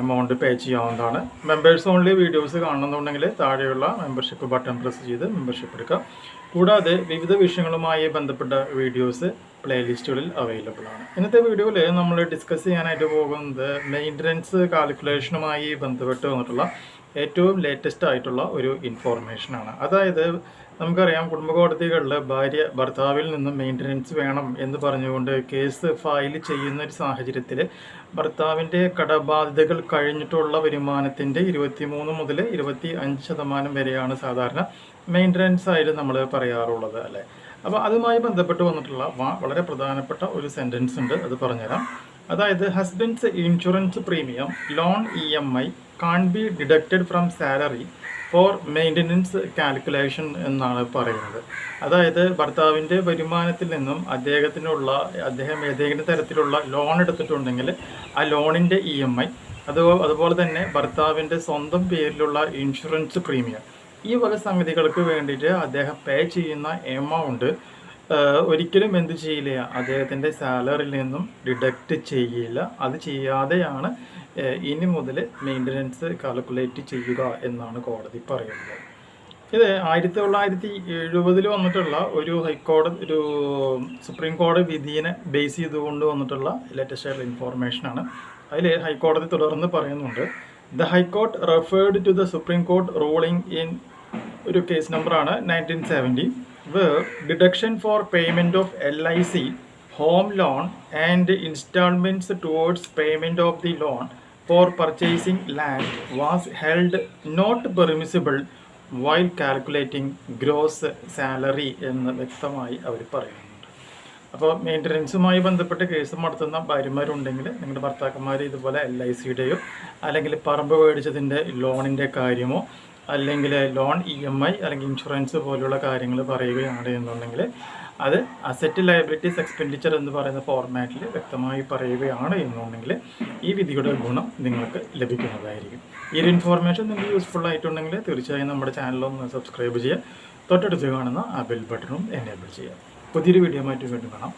Amount pay ചെയ്യാവുന്നതാണ്. Members only videos കാണണമെന്നുണ്ടെങ്കിൽ താഴെയുള്ള മെമ്പർഷിപ്പ് ബട്ടൺ പ്രസ് ചെയ്ത് മെമ്പർഷിപ്പ് എടുക്കുക. കൂടാതെ വിവിധ വിഷയങ്ങളുമായി ബന്ധപ്പെട്ട വീഡിയോസ് പ്ലേലിസ്റ്റുകളിൽ അവൈലബിൾ ആണ്. ഇന്നത്തെ വീഡിയോയിൽ നമ്മൾ ഡിസ്കസ് ചെയ്യാനായിട്ട് പോകുന്നത് മെയിന്റനൻസ് കാൽക്കുലേഷനുമായി ബന്ധപ്പെട്ട് വന്നിട്ടുള്ള ഏറ്റവും ലേറ്റസ്റ്റ് ആയിട്ടുള്ള ഒരു ഇൻഫോർമേഷനാണ് അതായത് നമുക്കറിയാം കുടുംബ കോടതികളിൽ ഭാര്യ ഭർത്താവിൽ നിന്നും മെയിന്റനൻസ് വേണം എന്ന് പറഞ്ഞുകൊണ്ട് കേസ് ഫയൽ ചെയ്യുന്ന ഒരു സാഹചര്യത്തിൽ ഭർത്താവിന്റെ കടബാധ്യതകൾ കഴിഞ്ഞിട്ടുള്ള വരുമാനത്തിന്റെ ഇരുപത്തിമൂന്ന് മുതൽ ഇരുപത്തി അഞ്ച് ശതമാനം വരെയാണ് സാധാരണ മെയിന്റനൻസ് ആയിട്ട് നമ്മൾ പറയാറുള്ളത് അല്ലേ? അപ്പോൾ അതുമായി ബന്ധപ്പെട്ട് വന്നിട്ടുള്ള വളരെ പ്രധാനപ്പെട്ട ഒരു സെന്റൻസ് ഉണ്ട്. അത് പറഞ്ഞുതരാം. അതായത് husband's insurance premium loan E M I can be deducted from salary for maintenance calculation എന്നാണ് പറയുന്നത്. അതായത് ഭർത്താവിന്റെ വരുമാനത്തിൽ നിന്നും അദ്ദേഹത്തിനുള്ള അദ്ദേഹം ഏതെങ്കിലും തരത്തിലുള്ള ലോൺ എടുത്തിട്ടുണ്ടെങ്കിൽ ആ ലോണിന്റെ ഇ എം ഐ അത് അതുപോലെ തന്നെ ഭർത്താവിന്റെ സ്വന്തം പേരിലുള്ള ഇൻഷുറൻസ് പ്രീമിയം ഈ വക സംഗതികൾക്ക് വേണ്ടിയിട്ട് അദ്ദേഹം പേ ചെയ്യുന്ന എമൗണ്ട് ഒരിക്കലും എന്ത് ചെയ്യില്ല. അദ്ദേഹത്തിന്റെ സാലറിയിൽ നിന്നും ഡിഡക്റ്റ് ചെയ്യില്ല. അത് ചെയ്യാതെയാണ് ഇനി മുതൽ മെയിന്റനൻസ് കാൽക്കുലേറ്റ് ചെയ്യുക എന്നാണ് കോടതി പറയുന്നത്. ഇത് ആയിരത്തി തൊള്ളായിരത്തി എഴുപതിൽ വന്നിട്ടുള്ള ഒരു ഹൈക്കോടതി ഒരു സുപ്രീം കോടതി വിധിയെ ബേസ് ചെയ്തുകൊണ്ട് വന്നിട്ടുള്ള ലേറ്റസ്റ്റ് ഇൻഫോർമേഷനാണ് അതിൽ ഹൈക്കോടതി തുടർന്ന് പറയുന്നുണ്ട് the high court referred to the supreme court ruling in ഒരു കേസ് നമ്പറാണ് nineteen seventy where deduction for payment of LIC, home loan and instalments towards payment of the loan for purchasing land was held not permissible while calculating gross salary എന്ന് വ്യക്തമായി അവർ പറയുന്നുണ്ട്. അപ്പോൾ മെയിന്റനൻസുമായി ബന്ധപ്പെട്ട് case നടത്തുന്ന ഭാര്യമാരുണ്ടെങ്കിൽ നിങ്ങളുടെ ഭർത്താക്കന്മാർ ഇതുപോലെ എൽ ഐ സിയുടെയോ അല്ലെങ്കിൽ പറമ്പ് മേടിച്ചതിന്റെ ലോണിന്റെ കാര്യമോ അല്ലെങ്കിൽ ലോൺ ഇ എം ഐ അല്ലെങ്കിൽ ഇൻഷുറൻസ് പോലുള്ള കാര്യങ്ങൾ പറയുകയാണ് എന്നുണ്ടെങ്കിൽ അത് അസറ്റ് ലയബിലിറ്റീസ് എക്സ്പെൻഡിച്ചർ എന്ന് പറയുന്ന ഫോർമാറ്റിൽ വ്യക്തമായി പറയുകയാണ് എന്നുണ്ടെങ്കിൽ ഈ വിധിയുടെ ഗുണം നിങ്ങൾക്ക് ലഭിക്കുന്നതായിരിക്കും. ഈ ഒരു ഇൻഫോർമേഷൻ നിങ്ങൾക്ക് യൂസ്ഫുൾ ആയിട്ടുണ്ടെങ്കിൽ തീർച്ചയായും നമ്മുടെ ചാനലൊന്ന് സബ്സ്ക്രൈബ് ചെയ്യുക. തൊട്ടടുത്ത് കാണുന്ന ആ ബെൽ ബട്ടണും എനേബിൾ ചെയ്യുക. പുതിയൊരു വീഡിയോ മാറ്റി വീണ്ടും കാണാം.